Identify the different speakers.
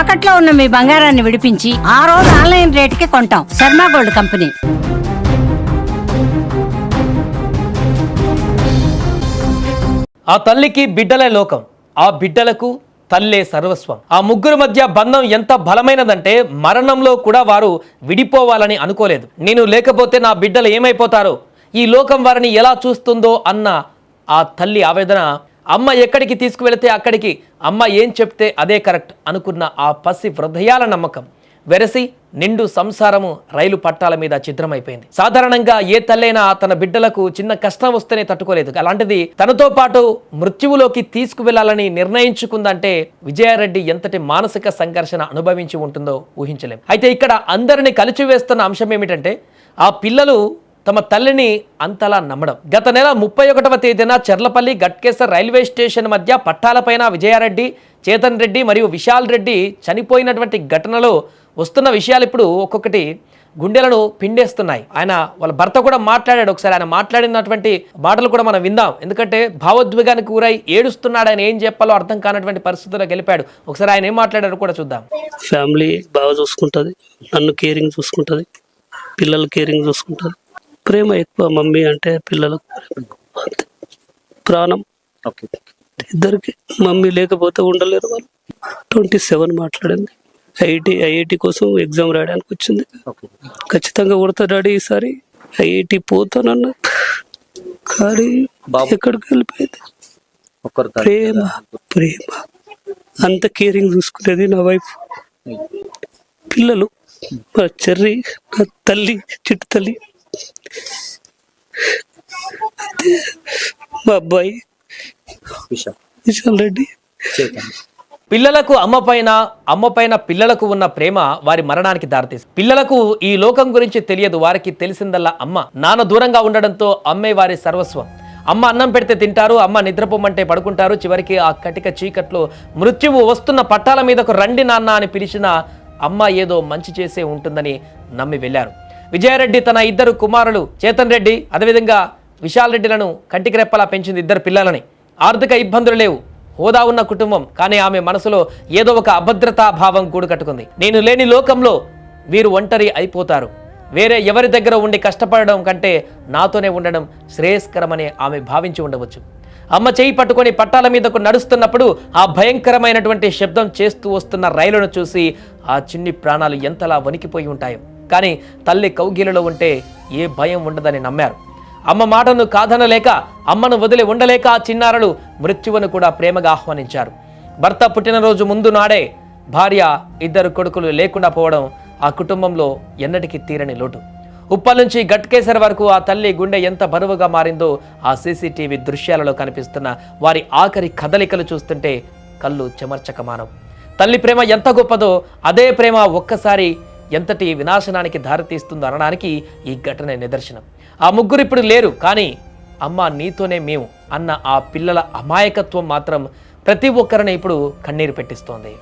Speaker 1: తాకట్లో ఉన్న మీ బంగారాన్ని విడిపించి ఆ రోజు ఆన్లైన్ రేటుకి కొంటాం. Sharma gold company.
Speaker 2: ఆ తల్లికి బిడ్డలే లోకం. ఆ బిడ్డలకు తల్లే సర్వస్వం. ఆ ముగ్గురు మధ్య బంధం ఎంత బలమైనదంటే మరణంలో కూడా వారు విడిపోవాలని అనుకోలేదు. నేను లేకపోతే నా బిడ్డలు ఏమైపోతారో? ఈ లోకం వారిని ఎలా చూస్తుందో అన్న ఆ తల్లి ఆవేదన అమ్మ ఎక్కడికి తీసుకువెళితే అక్కడికి? అమ్మ ఏం చెప్తే అదే కరెక్ట్ అనుకున్న ఆ పసి హృదయాల నమ్మకం వెరసి నిండు సంసారము రైలు పట్టాల మీద చిత్రమైపోయింది సాధారణంగా ఏ తల్లైనా తన బిడ్డలకు చిన్న కష్టం వస్తేనే తట్టుకోలేదు. అలాంటిది తనతో పాటు మృత్యువులోకి తీసుకువెళ్ళాలని నిర్ణయించుకుందంటే విజయారెడ్డి ఎంతటి మానసిక సంఘర్షణ అనుభవించి ఉంటుందో ఊహించలేం. అయితే ఇక్కడ అందరిని కలిచివేస్తున్న అంశం ఏమిటంటే ఆ పిల్లలు తమ తల్లిని అంతలా నమ్మడం. గత నెల ముప్పై ఒకటవ తేదీన చెర్లపల్లి గట్కేసర్ రైల్వే స్టేషన్ మధ్య పట్టాలపైన విజయారెడ్డి చేతన్ రెడ్డి మరియు విశాల్ రెడ్డి చనిపోయినటువంటి ఘటనలో వస్తున్న విషయాలు ఇప్పుడు ఒక్కొక్కటి గుండెలను పిండేస్తున్నాయి. ఆయన వాళ్ళ భర్త కూడా మాట్లాడాడు ఒకసారి. ఆయన మాట్లాడినటువంటి మాటలు కూడా మనం విందాం. ఎందుకంటే భావోద్వేగానికి గురై ఏడుస్తున్నాడు ఆయన ఏం చెప్పాలో అర్థం కానటువంటి పరిస్థితుల్లో గెలిపాడు. ఒకసారి ఆయన ఏం మాట్లాడారు కూడా చూద్దాం.
Speaker 3: ఫ్యామిలీ బాగా చూసుకుంటుంది. నన్ను కేరింగ్ చూసుకుంటుంది. పిల్లలు కేరింగ్ చూసుకుంటారు. ప్రేమ ఎక్కువ మమ్మీ అంటే పిల్లలకు ప్రాణం. ఇద్దరికి మమ్మీ లేకపోతే ఉండలేరు వాళ్ళు. ట్వంటీ సెవెన్ మాట్లాడింది. ఐఐటి ఐఐటి కోసం ఎగ్జామ్ రాయడానికి వచ్చింది. ఖచ్చితంగా కొడతా డాడీ ఈసారి. ఐఐటి పోతానన్న. కానీ. ఎక్కడికి వెళ్ళిపోయింది? ప్రేమ ప్రేమ. అంత కేరింగ్ చూసుకునేది నా వైఫ్. పిల్లలు మా చెర్రి తల్లి చిట్టు తల్లి. మా అబ్బాయి. విశాల్. రెడ్డి.
Speaker 2: పిల్లలకు అమ్మ పైన అమ్మ పైన పిల్లలకు ఉన్న ప్రేమ వారి మరణానికి దారితీస్తుంది పిల్లలకు ఈ లోకం గురించి తెలియదు వారికి తెలిసిందల్లా అమ్మ. నాన్న దూరంగా ఉండడంతో అమ్మే వారి సర్వస్వం. అమ్మ అన్నం పెడితే తింటారు అమ్మ నిద్రపోమంటే పడుకుంటారు. చివరికి ఆ కటిక చీకట్లో మృత్యువు వస్తున్న పట్టాల మీదకు రండి నాన్న అని పిలిచిన అమ్మ ఏదో మంచి చేసే ఉంటుందని నమ్మి వెళ్ళారు. విజయారెడ్డి తన ఇద్దరు కుమారులు చేతన్ రెడ్డి అదేవిధంగా విశాల్ రెడ్డిలను కంటికి రెప్పలా పెంచింది ఇద్దరు పిల్లలని. ఆర్థిక ఇబ్బందులు లేవు. హోదా ఉన్న కుటుంబం కానీ ఆమె మనసులో ఏదో ఒక అభద్రతా భావం కూడు కట్టుకుంది. నేను లేని లోకంలో వీరు ఒంటరి అయిపోతారు. వేరే ఎవరి దగ్గర ఉండి కష్టపడడం కంటే నాతోనే ఉండడం శ్రేయస్కరమని ఆమె భావించి ఉండవచ్చు. అమ్మ చేయి పట్టుకొని పట్టాల మీదకు నడుస్తున్నప్పుడు ఆ భయంకరమైనటువంటి శబ్దం చేస్తూ వస్తున్న రైలును చూసి ఆ చిన్ని ప్రాణాలు ఎంతలా వణికిపోయి ఉంటాయో. కానీ తల్లి కౌగిలిలో ఉంటే ఏ భయం ఉండదని నమ్మారు. అమ్మ మాటను కాదనలేక అమ్మను వదిలి ఉండలేక ఆ చిన్నారులు మృత్యువును కూడా ప్రేమగా ఆహ్వానించారు. భర్త పుట్టినరోజు ముందు నాడే భార్య ఇద్దరు కొడుకులు లేకుండా పోవడం ఆ కుటుంబంలో ఎన్నటికీ తీరని లోటు. ఉప్పల్ నుంచి గట్కేసర్ వరకు ఆ తల్లి గుండె ఎంత బరువుగా మారిందో ఆ సీసీటీవీ దృశ్యాలలో కనిపిస్తున్న వారి ఆఖరి కదలికలు చూస్తుంటే కళ్ళు చెమర్చక మానవు తల్లి ప్రేమ ఎంత గొప్పదో అదే ప్రేమ ఒక్కసారి ఎంతటి వినాశనానికి దారితీస్తుందో అనడానికి ఈ ఘటన నిదర్శనం. ఆ ముగ్గురు ఇప్పుడు లేరు కానీ అమ్మ నీతోనే మేము అన్న ఆ పిల్లల అమాయకత్వం మాత్రం ప్రతి ఒక్కరిని ఇప్పుడు కన్నీరు పెట్టిస్తోంది.